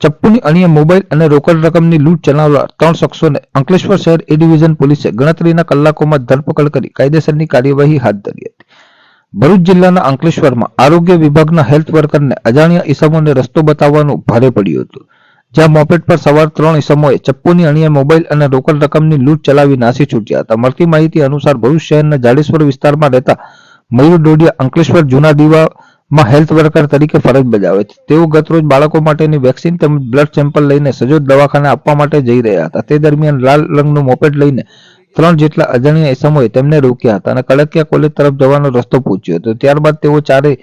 ચપ્પુની અણીએ mobile અને રોકડ રકમની લૂંટ ચલાવનાર ત્રણ શખ્સોને અંકલેશ્વર શહેર એ ડિવિઝન પોલીસે ગણતરીના કલાકોમાં ધરપકડ કરી કાયદેસરની કાર્યવાહી હાથ ધરી હતી. ભરૂચ જિલ્લાના અંકલેશ્વરમાં આરોગ્ય વિભાગના હેલ્થ વર્કરને અજાણ્યા ઇસમોને રસ્તો બતાવવાનું ભારે પડ્યું હતું. જ્યાં મોપેટ પર સવાર ત્રણ ઈસમોએ ચપ્પુની અણીએ મોબાઈલ અને રોકડ રકમની લૂંટ ચલાવી નાસી છૂટ્યા હતા. મળતી માહિતી અનુસાર ભરૂચ શહેરના જાડેશ્વર વિસ્તારમાં રહેતા મયુર ડોડિયા અંકલેશ્વર જૂના દીવામાં હેલ્થ વર્કર તરીકે ફરજ બજાવે છે. તેઓ ગતરોજ બાળકો માટેની વેક્સિન તેમજ બ્લડ સેમ્પલ લઈને સજોદ દવાખાને આપવા માટે જઈ રહ્યા હતા. તે દરમિયાન લાલ રંગનું મોપેડ લઈને ત્રણ જેટલા અજાણ્યા એસમોએ તેમને રોક્યા હતા અને કડકિયા કોલેજ તરફ જવાનો રસ્તો પૂછ્યો હતો. ત્યારબાદ તેઓ ચારે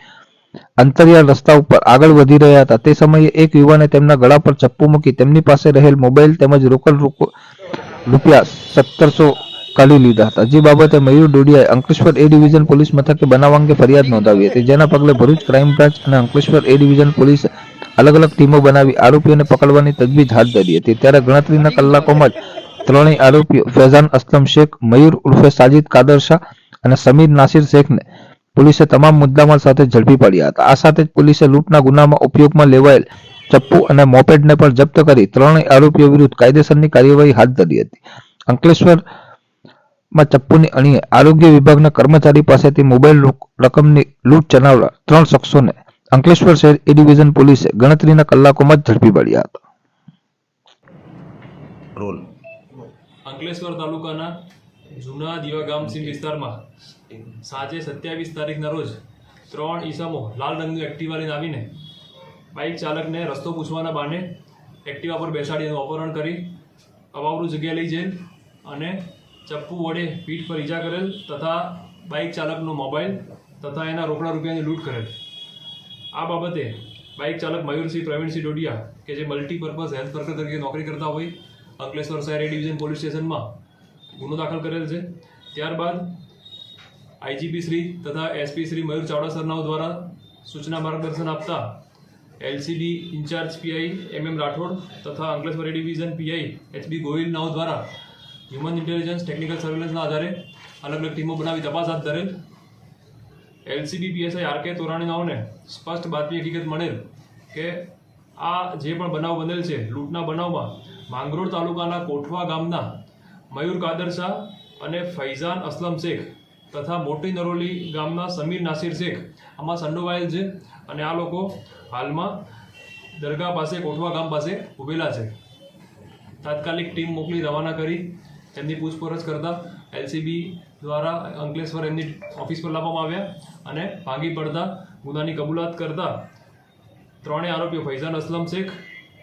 અંતરિયાળ રસ્તા ઉપર આગળ વધી રહ્યા હતા. તે સમયે એક યુવાને તેમના ગળા પર ચપ્પુ મૂકી તેમની પાસે રહેલ મોબાઈલ તેમજ રોકડ રૂપ- રૂપિયા સત્તરસો કાઢી લીધા હતા. જે બાબતે મયુર ડોડિયાએ અંકલેશ્વર એ ડિવિઝન પોલીસ મથકે બનાવ ફરિયાદ નોંધાવી હતી. જેના પગલે ભરૂચ ક્રાઇમ બ્રાન્ચ અને અંકલેશ્વર એ ડિવિઝન પોલીસ અલગ અલગ ટીમો બનાવી આરોપીઓને પકડવાની તજવીજ હાથ ધરી હતી. ત્યારે ગણતરીના કલાકોમાં જ ત્રણેય આરોપીઓ ફૈઝાન અસલમ શેખ, મયુર ઉર્ફે સાજિદ કાદર શાહ અને સમીર નાસિર શેખને પોલીસે તમામ મુદ્દામાલ સાથે ઝડપી પડ્યા હતા. આ સાથે જ પોલીસે લૂંટના ગુનામાં ઉપયોગમાં લેવાયેલ ચપ્પુ અને મોપેડને પણ જપ્ત કરી ત્રણેય આરોપીઓ વિરુદ્ધ કાયદેસરની કાર્યવાહી હાથ ધરી હતી. અંકલેશ્વર માં ચપ્પુની અણીએ આરોગ્ય વિભાગના કર્મચારી પાસેથી મોબાઈલ રકમની લૂંટ ચલાવનાર ત્રણ શખ્સોને અંકલેશ્વર શહેર એ ડિવિઝન પોલીસે ગણતરીના કલાકોમાં જ ઝડપી પાડ્યા હતા. રોલ. અંકલેશ્વર તાલુકાના જૂના દીવા ગામ સિંહ વિસ્તારમાં સાંજે સત્યાવીસ તારીખના રોજ ત્રણ ઈસમો લાલ રંગનું એક્ટિવા લઈને આવીને બાઇક ચાલકને રસ્તો પૂછવાના બહાને એક્ટિવા પર બેસાડી એનું અપહરણ કરી અવાવરું જગ્યાએ લઈ જઈ અને ચપ્પુ વડે પીઠ પર ઈજા કરેલ તથા બાઇક ચાલકનો મોબાઈલ તથા એના રોકડા રૂપિયાની લૂંટ કરેલ. આ બાબતે બાઇક ચાલક મયુરસિંહ પ્રવીણસિંહ ડોડિયા કે જે મલ્ટીપર્પઝ હેલ્થ વર્કર તરીકે નોકરી કરતા હોય, અંકલેશ્વર શહેર ડિવિઝન પોલીસ સ્ટેશનમાં ગુનો દાખલ કરેલ છે. ત્યારબાદ આઈજીપી શ્રી તથા એસપી શ્રી મયુર ચાવડા સરનાઓ દ્વારા સૂચના માર્ગદર્શન આપતા LCD incharge PI M M Rathod તથા Ankleshwar division PI HB Gohil નાઓ દ્વારા હ્યુમન ઇન્ટેલિજન્સ ટેકનિકલ સર્વેલન્સના આધારે અલગ અલગ ટીમો બનાવી તપાસ હાથ ધરેલ એલસીબી પીએસઆઈ આર કે તોરાણીનાઓને સ્પષ્ટ બાતમી હકીકત મળેલ કે આ જે પણ બનાવ બનેલ છે, લૂંટના બનાવમાં માંગરોળ તાલુકાના કોઠવા ગામના મયુર કાદર શાહ અને ફૈઝાન અસલમ શેખ તથા મોટી નરોલી ગામના સમીર નાસિર શેખ આમાં સંડોવાયેલ છે અને આ લોકો હાલમાં દરગાહ પાસે, કોઠવા ગામ પાસે ઊભેલા છે. તાત્કાલિક ટીમ મોકલી રવાના કરી તેમની પૂછપરછ કરતા એલસીબી દ્વારા અંકલેશ્વર એમની ઓફિસ પર લાવવામાં આવ્યા અને ભાંગી પડતા ગુનાની કબૂલાત કરતા ત્રણેય આરોપીઓ ફૈઝાન અસલમ શેખ,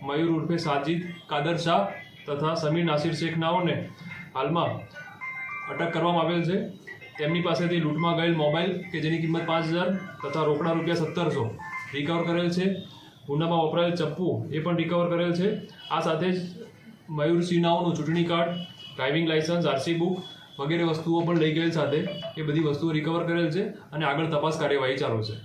મયુર ઉર્ફે સાજિદ, કાદર શાહ તથા સમીર નાસિર શેખ નાઓને હાલમાં અટક કરવામાં આવેલ છે. તેમની પાસેથી લૂંટમાં ગયેલ મોબાઈલ કે જેની કિંમત પાંચ હજાર તથા રોકડા રૂપિયા સત્તરસો રિકવર કરેલ છે. ગુનામાં વપરાયેલ ચપ્પુ એ પણ રિકવર કરેલ છે. આ સાથે જ મયુર સિન્હાઓનું ચૂંટણી card driving licence RC book વગેરે વસ્તુઓ પણ લઈ ગયેલ સાથે એ બધી વસ્તુઓ રિકવર કરેલ છે અને આગળ તપાસ કાર્યવાહી ચાલુ છે.